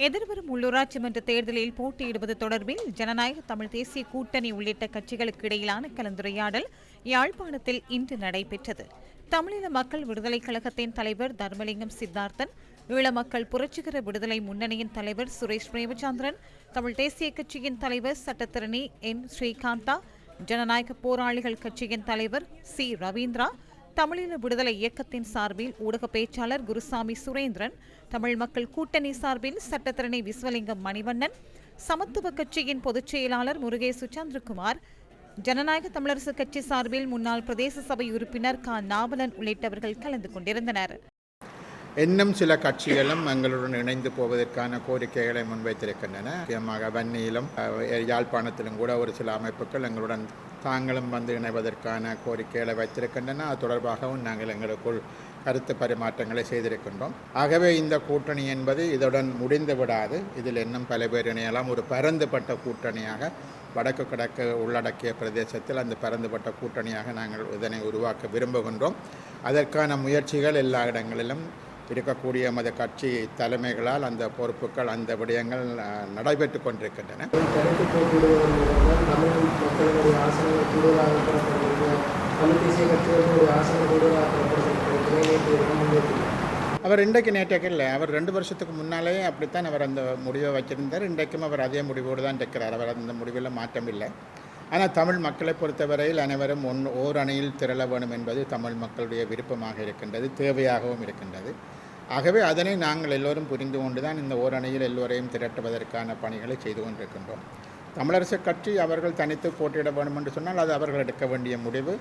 எதிர்வரும் உள்ளூராட்சி மன்ற தேர்தலில் போட்டியிடுவது தொடர்பில் ஜனநாயக தமிழ் தேசிய கூட்டணி உள்ளிட்ட கட்சிகளுக்கு இடையிலான கலந்துரையாடல் யாழ்ப்பாணத்தில் இன்று நடைபெற்றது. தமிழீழ மக்கள் விடுதலைக் கழகத்தின் தலைவர் தர்மலிங்கம் சித்தார்த்தன் ஈழ மக்கள் புரட்சிகர விடுதலை முன்னணியின் தலைவர் சுரேஷ் பிரேமச்சந்திரன் தமிழ் தேசிய கட்சியின் தலைவர் சட்டத்திரணி என் ஸ்ரீகாந்தா ஜனநாயக போராளிகள் கட்சியின் தலைவர் சி ரவீந்திரா தமிழீழ விடுதலை இயக்கத்தின் சார்பில் ஊடக பேச்சாளர் குருசாமி சுரேந்திரன் தமிழ் மக்கள் கூட்டணி சார்பில் சட்டத்திரணி விஸ்வலிங்கம் மணிவண்ணன் சமத்துவ கட்சியின் பொதுச் செயலாளர் முருகேசு சந்திரகுமார் ஜனநாயக தமிழரசு கட்சி சார்பில் முன்னாள் பிரதேச சபை உறுப்பினர் க. நாவலன் உள்ளிட்டவர்கள் கலந்து கொண்டிருந்தனர். இன்னும் சில கட்சிகளும் எங்களுடன் இணைந்து போவதற்கான கோரிக்கைகளை முன்வைத்திருக்கின்றன. முக்கியமாக வன்னியிலும் யாழ்ப்பாணத்திலும் கூட ஒரு சில அமைப்புகள் எங்களுடன் தாங்களும் வந்து இணைவதற்கான கோரிக்கைகளை வைத்திருக்கின்றன. அது தொடர்பாகவும் நாங்கள் எங்களுக்குள் கருத்து பரிமாற்றங்களை செய்திருக்கின்றோம். ஆகவே இந்த கூட்டணி என்பது இதுடன் முடிந்து விடாது. இதில் இன்னும் பல பேர் இணையலாம். ஒரு பரந்துபட்ட கூட்டணியாக வடக்கு கிழக்கு உள்ளடக்கிய பிரதேசத்தில் அந்த பரந்துபட்ட கூட்டணியாக நாங்கள் இதனை உருவாக்க விரும்புகின்றோம். அதற்கான முயற்சிகள் எல்லா இடங்களிலும் இருக்கக்கூடிய எமது கட்சி தலைமைகளால் அந்த பொறுப்புகள் அந்த விடயங்கள் நடைபெற்று கொண்டிருக்கின்றன. கூடுதலாக பெறப்படுகிறது தமிழ் தேசிய கட்சிகளுடைய ஆசனங்கள் கூடுதலாக பெறப்படுகிறது நேற்று முன்வைத்துள்ளார் அவர் இன்றைக்கு நேற்றைக்கு இல்லை அவர் ரெண்டு வருஷத்துக்கு முன்னாலேயே அப்படித்தான் அவர் அந்த முடிவை வச்சிருந்தார் இன்றைக்கும் அவர் அதே முடிவோடு தான் இருக்கிறார் அவர் அந்த முடிவில் மாற்றம் இல்லை. ஆனால் தமிழ் மக்களை பொறுத்தவரையில் அனைவரும் ஒன் ஓர் அணியில் திரள வேணும் என்பது தமிழ் மக்களுடைய விருப்பமாக இருக்கின்றது தேவையாகவும் இருக்கின்றது. ஆகவே அதனை நாங்கள் எல்லோரும் புரிந்து கொண்டு தான் இந்த ஓரணியில் எல்லோரையும் திரட்டுவதற்கான பணிகளை செய்து கொண்டிருக்கின்றோம். தமிழரசு கட்சி அவர்கள் தனித்து போட்டியிட வேண்டும் என்று சொன்னால் அது அவர்கள் எடுக்க வேண்டிய முடிவு.